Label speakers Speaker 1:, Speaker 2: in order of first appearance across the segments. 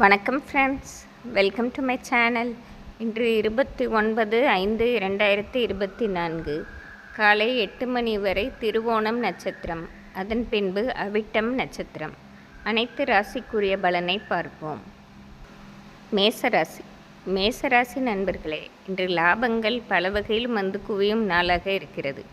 Speaker 1: வணக்கம் friends welcome to my channel இன்று இருபத்தி ஒன்பது ஐந்து இரண்டாயிரத்தி இருபத்தி நான்கு. காலை எட்டு மணி வரை திருவோணம் நட்சத்திரம். அதன் பின்பு அவிட்டம் நட்சத்திரம். அனைத்து ராசிக்குரிய பலனை பார்ப்போம். மேசராசி. மேசராசி நண்பர்களே இன்று லாபங்கள் பல வகையிலும் வந்து குவியும் நாளாக இருக்கிறது.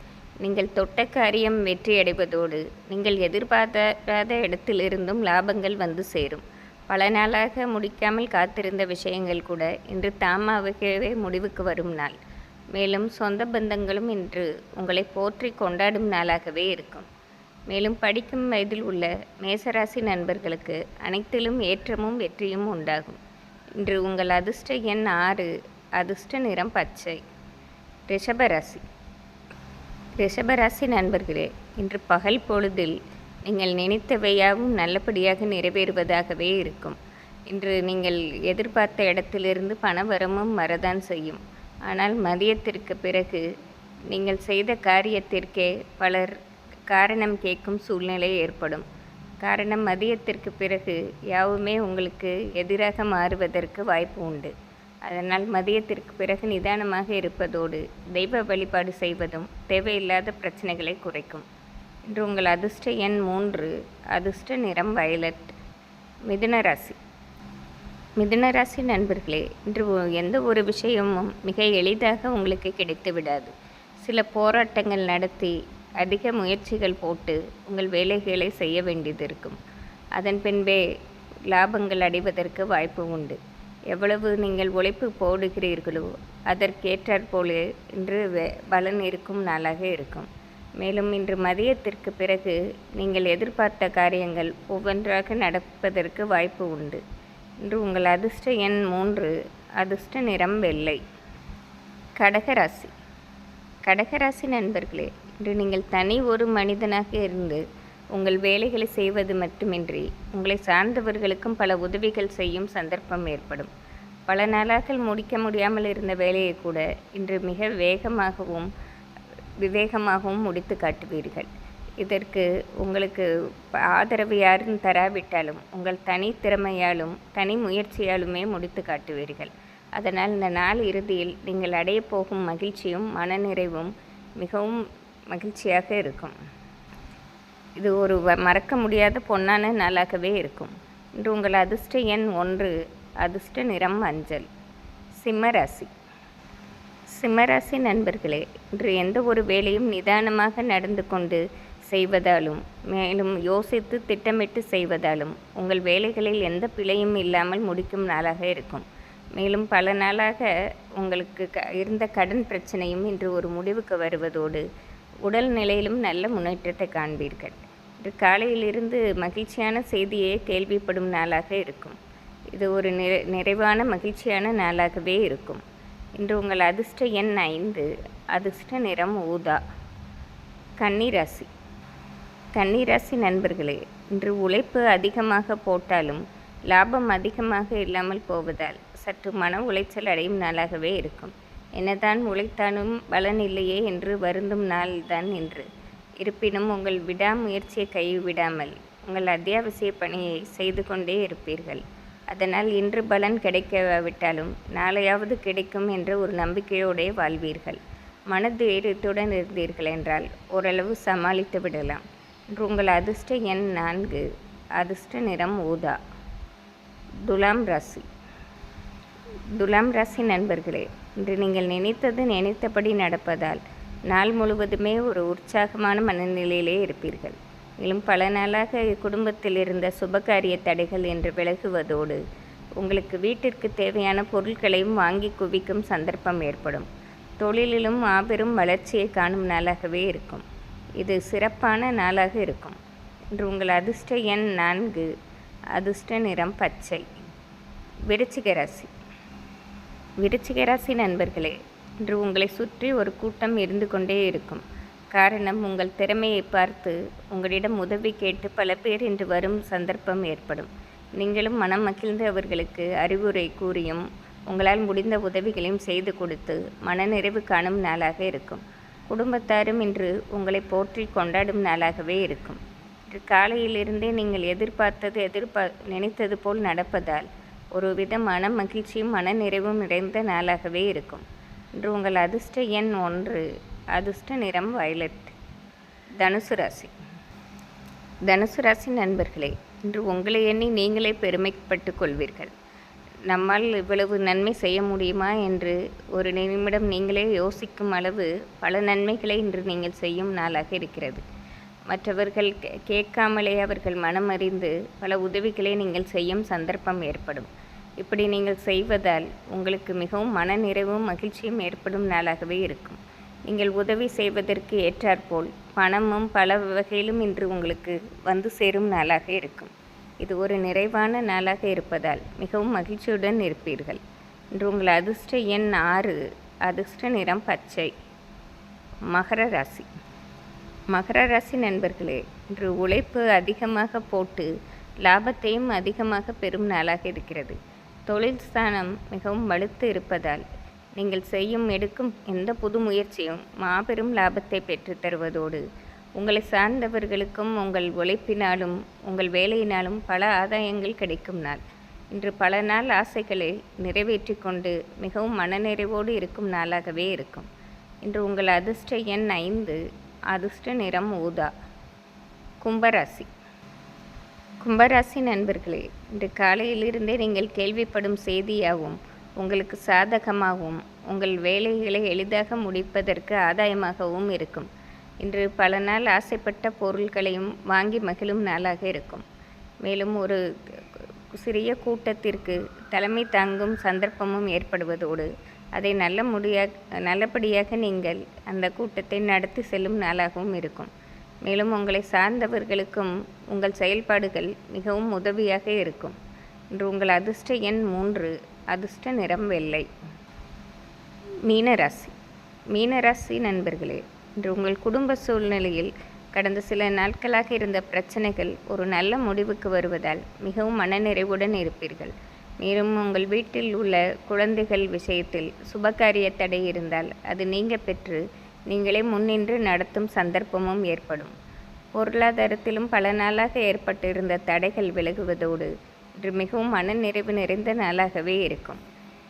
Speaker 1: நீங்கள் தொட்ட காரியம் வெற்றியடைவதோடு நீங்கள் எதிர்பார்க்காத இடத்திலிருந்தும் லாபங்கள் வந்து சேரும். பல நாளாக முடிக்காமல் காத்திருந்த விஷயங்கள் கூட இன்று தாமாகவே முடிவுக்கு வரும் நாள். மேலும் சொந்த பந்தங்களும் இன்று உங்களை போற்றி கொண்டாடும் நாளாகவே இருக்கும். மேலும் படிக்கும் வயதில் உள்ள மேசராசி நண்பர்களுக்கு அனைத்திலும் ஏற்றமும் வெற்றியும் உண்டாகும். இன்று உங்கள் அதிர்ஷ்ட எண் ஆறு அதிர்ஷ்ட நிறம் பச்சை. ரிஷபராசி ரிஷபராசி நண்பர்களே இன்று பகல் பொழுதில் நீங்கள் நினைத்தவையாவும் நல்லபடியாக நிறைவேறுவதாகவே இருக்கும். இன்று நீங்கள் எதிர்பார்த்த இடத்திலிருந்து பணவரமும் வரதான் செய்யும். ஆனால் மதியத்திற்கு பிறகு நீங்கள் செய்த காரியத்திற்கே பலர் காரணம் கேட்கும் சூழ்நிலை ஏற்படும். காரணம் மதியத்திற்கு பிறகு யாவுமே உங்களுக்கு எதிராக மாறுவதற்கு வாய்ப்பு உண்டு. அதனால் மதியத்திற்கு பிறகு நிதானமாக இருப்பதோடு தெய்வ வழிபாடு செய்வதும் தேவையில்லாத பிரச்சனைகளை குறைக்கும். இன்று உங்கள் அதிர்ஷ்ட எண் மூன்று அதிர்ஷ்ட நிறம் வயலட் மிதுன ராசி. மிதுன ராசி நண்பர்களே இன்று எந்த ஒரு விஷயமும் மிக எளிதாக உங்களுக்கு கிடைத்து விடாது. சில போராட்டங்கள் நடத்தி அதிக முயற்சிகள் போட்டு உங்கள் வேலைகளை செய்ய வேண்டியது இருக்கும். அதன் பின்பே லாபங்கள் அடைவதற்கு வாய்ப்பு உண்டு. எவ்வளவு நீங்கள் உழைப்பு போடுகிறீர்களோ அதற்கேற்றாற்போல இன்று பலன் இருக்கும் நாளாக இருக்கும். மேலும் இன்று மதியத்திற்கு பிறகு நீங்கள் எதிர்பார்த்த காரியங்கள் ஒவ்வொன்றாக நடப்பதற்கு வாய்ப்பு உண்டு. இன்று உங்கள் அதிர்ஷ்ட எண் மூன்று அதிர்ஷ்ட நிறம் வெள்ளை. கடகராசி. கடகராசி நண்பர்களே இன்று நீங்கள் தனி ஒரு மனிதனாக இருந்து உங்கள் வேலைகளை செய்வது மட்டுமின்றி உங்களை சார்ந்தவர்களுக்கும் பல உதவிகள் செய்யும் சந்தர்ப்பம் ஏற்படும். பல நாளாக முடிக்க முடியாமல் இருந்த வேலையை கூட இன்று மிக வேகமாகவும் விவேகமாகவும் முடித்து காட்டுவீர்கள். இதற்கு உங்களுக்கு ஆதரவு யாரும் தராவிட்டாலும் உங்கள் தனி திறமையாலும் தனி முயற்சியாலுமே முடித்து காட்டுவீர்கள். அதனால் இந்த நாள் இறுதியில் நீங்கள் அடைய போகும் மகிழ்ச்சியும் மனநிறைவும் மிகவும் மகிழ்ச்சியாக இருக்கும். இது ஒரு வ- மறக்க முடியாத பொன்னான நாளாகவே இருக்கும். இன்று உங்கள் அதிர்ஷ்ட எண் ஒன்று அதிர்ஷ்ட நிறம் மஞ்சள் சிம்மராசி சிம்மராசி நண்பர்களே இன்று எந்த ஒரு வேலையும் நிதானமாக நடந்து கொண்டு செய்வதாலும் மேலும் யோசித்து திட்டமிட்டு செய்வதாலும் உங்கள் வேலைகளில் எந்த பிழையும் இல்லாமல் முடிக்கும் நாளாக இருக்கும். மேலும் பல நாளாக உங்களுக்கு க இருந்த கடன் பிரச்சனையும் இன்று ஒரு முடிவுக்கு வருவதோடு உடல் நிலையிலும் நல்ல முன்னேற்றத்தை காண்பீர்கள். இன்று காலையிலிருந்து மகிழ்ச்சியான செய்தியே கேள்விப்படும் நாளாக இருக்கும். இது ஒரு நிறைவான மகிழ்ச்சியான நாளாகவே இருக்கும். இன்று உங்கள் அதிர்ஷ்ட எண் ஐந்து அதிர்ஷ்ட நிறம் ஊதா. கன்னிராசி. கன்னிராசி நண்பர்களே இன்று உழைப்பு அதிகமாக போட்டாலும் லாபம் அதிகமாக இல்லாமல் போவதால் சற்று மன உளைச்சல் அடையும் நாளாகவே இருக்கும். என்னதான் உழைத்தாலும் பலன் இல்லையே என்று வருந்தும் நாள்தான் இன்று. இருப்பினும் உங்கள் விடாமுயற்சியை கைவிடாமல் உங்கள் அத்தியாவசிய பணியை செய்து கொண்டே இருப்பீர்கள். அதனால் இன்று பலன் கிடைக்காவிட்டாலும் நாளையாவது கிடைக்கும் என்ற ஒரு நம்பிக்கையோடே வாழ்வீர்கள். மனதைரியத்துடன் இருந்தீர்கள் என்றால் ஓரளவு சமாளித்து விடலாம். இன்று உங்கள் அதிர்ஷ்ட எண் நான்கு. அதிர்ஷ்ட நிறம் ஊதா. துலாம் ராசி. துலாம் ராசி நண்பர்களே இன்று நீங்கள் நினைத்தது நினைத்தபடி நடப்பதால் நாள் முழுவதுமே ஒரு உற்சாகமான மனநிலையிலே இருப்பீர்கள். மேலும் பல நாளாக குடும்பத்தில் இருந்த சுபகாரிய தடைகள் என்று விலகுவதோடு உங்களுக்கு வீட்டிற்கு தேவையான பொருட்களையும் வாங்கி குவிக்கும் சந்தர்ப்பம் ஏற்படும். தொழிலிலும் மாபெரும் வளர்ச்சியை காணும் நாளாகவே இருக்கும். இது சிறப்பான நாளாக இருக்கும். இன்று உங்கள் அதிர்ஷ்ட எண் நான்கு அதிர்ஷ்ட நிறம் பச்சை. விருச்சிக ராசி. விருச்சிக ராசி நண்பர்களே இன்று உங்களை சுற்றி ஒரு கூட்டம் இருந்து கொண்டே இருக்கும். காரணம் உங்கள் திறமையை பார்த்து உங்களிடம் உதவி கேட்டு பல பேர் இன்று வரும் சந்தர்ப்பம் ஏற்படும். நீங்களும் மனம் மகிழ்ந்து அவர்களுக்கு அறிவுரை கூறியும் உங்களால் முடிந்த உதவிகளையும் செய்து கொடுத்து மனநிறைவு காணும் நாளாக இருக்கும். குடும்பத்தாரும் இன்று உங்களை போற்றி கொண்டாடும் நாளாகவே இருக்கும். இன்று காலையிலிருந்தே நீங்கள் எதிர்பார்த்தது எதிர்பார் நினைத்தது போல் நடப்பதால் ஒரு வித மன மகிழ்ச்சியும் மனநிறைவும் நிறைந்த நாளாகவே இருக்கும். இன்று உங்கள் அதிர்ஷ்ட எண் ஒன்று அதிர்ஷ்ட நிறம் வயலட். தனுசு ராசி. தனுசு ராசி நண்பர்களே இன்று உங்களை எண்ணி நீங்களே பெருமைப்பட்டு கொள்வீர்கள். நம்மால் இவ்வளவு நன்மை செய்ய முடியுமா என்று ஒரு நிமிடம் நீங்களே யோசிக்கும் அளவு பல நன்மைகளை இன்று நீங்கள் செய்யும் நாளாக இருக்கிறது. மற்றவர்கள் கேட்காமலே அவர்கள் மனம் அறிந்து பல உதவிகளை நீங்கள் செய்யும் சந்தர்ப்பம் ஏற்படும். இப்படி நீங்கள் செய்வதால் உங்களுக்கு மிகவும் மன நிறைவும் மகிழ்ச்சியும் ஏற்படும் நாளாகவே இருக்கும். நீங்கள் உதவி செய்வதற்கு ஏற்றாற்போல். பணமும் பல வகையிலும் இன்று உங்களுக்கு வந்து சேரும் நாளாக இருக்கும். இது ஒரு நிறைவான நாளாக இருப்பதால் மிகவும் மகிழ்ச்சியுடன் இருப்பீர்கள். இன்று உங்கள் அதிர்ஷ்ட எண் ஆறு அதிர்ஷ்ட நிறம் பச்சை. மகர ராசி. மகர ராசி நண்பர்களே இன்று உழைப்பு அதிகமாக போட்டு லாபத்தையும் அதிகமாக பெறும் நாளாக இருக்கிறது. தொழில் ஸ்தானம் மிகவும் வலுத்து இருப்பதால் நீங்கள் செய்யும் எடுக்கும் எந்த புது முயற்சியும் மாபெரும் லாபத்தை பெற்றுத் தருவதோடு உங்களை சார்ந்தவர்களுக்கும் உங்கள் உழைப்பினாலும் உங்கள் வேலையினாலும் பல ஆதாயங்கள் கிடைக்கும் நாள். இன்று பல நாள் ஆசைகளை நிறைவேற்றி கொண்டு மிகவும் மனநிறைவோடு இருக்கும் நாளாகவே இருக்கும். இன்று உங்கள் அதிர்ஷ்ட எண் ஐந்து அதிர்ஷ்ட நிறம் ஊதா. கும்பராசி. கும்பராசி நண்பர்களே இன்று காலையிலிருந்தே நீங்கள் கேள்விப்படும் செய்தியாகவும் உங்களுக்கு சாதகமாகவும் உங்கள் வேலைகளை எளிதாக முடிப்பதற்கு ஆதாயமாகவும் இருக்கும். இன்று பல நாள் ஆசைப்பட்ட பொருட்களையும் வாங்கி மகிழும் நாளாக இருக்கும். மேலும் ஒரு சிறிய கூட்டத்திற்கு தலைமை தாங்கும் சந்தர்ப்பமும் ஏற்படுவதோடு அதை நல்ல முடியா நல்லபடியாக நீங்கள் அந்த கூட்டத்தை நடத்தி செல்லும் நாளாகவும் இருக்கும். மேலும் உங்களை சார்ந்தவர்களுக்கும் உங்கள் செயல்பாடுகள் மிகவும் உதவியாக இருக்கும். இன்று உங்கள் அதிர்ஷ்ட எண் மூன்று அதிர்ஷ்ட நிறம் வெள்ளை. மீனராசி. மீனராசி நண்பர்களே இன்று உங்கள் குடும்ப சூழ்நிலையில் கடந்த சில நாட்களாக இருந்த பிரச்சனைகள் ஒரு நல்ல முடிவுக்கு வருவதால் மிகவும் மனநிறைவுடன் இருப்பீர்கள். மேலும் உங்கள் வீட்டில் உள்ள குழந்தைகள் விஷயத்தில் சுபகாரிய தடை இருந்தால் அது நீங்க பெற்று நீங்களே முன்னின்று நடத்தும் சந்தர்ப்பமும் ஏற்படும். பொருளாதாரத்திலும் பல நாளாக ஏற்பட்டிருந்த தடைகள் விலகுவதோடு இன்று மிகவும் மன நிறைவு நிறைந்த நாளாகவே இருக்கும்.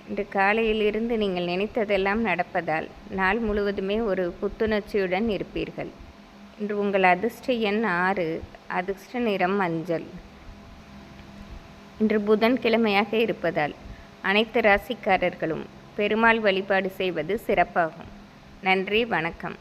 Speaker 1: இன்று காலையிலிருந்து நீங்கள் நினைத்ததெல்லாம் நடப்பதால் நாள் முழுவதுமே ஒரு புத்துணர்ச்சியுடன் இருப்பீர்கள். இன்று உங்கள் அதிர்ஷ்ட எண் ஆறு அதிர்ஷ்ட நிறம் மஞ்சள். இன்று புதன்கிழமையாக இருப்பதால் அனைத்து ராசிக்காரர்களும் பெருமாள் வழிபாடு செய்வது சிறப்பாகும். நன்றி வணக்கம்.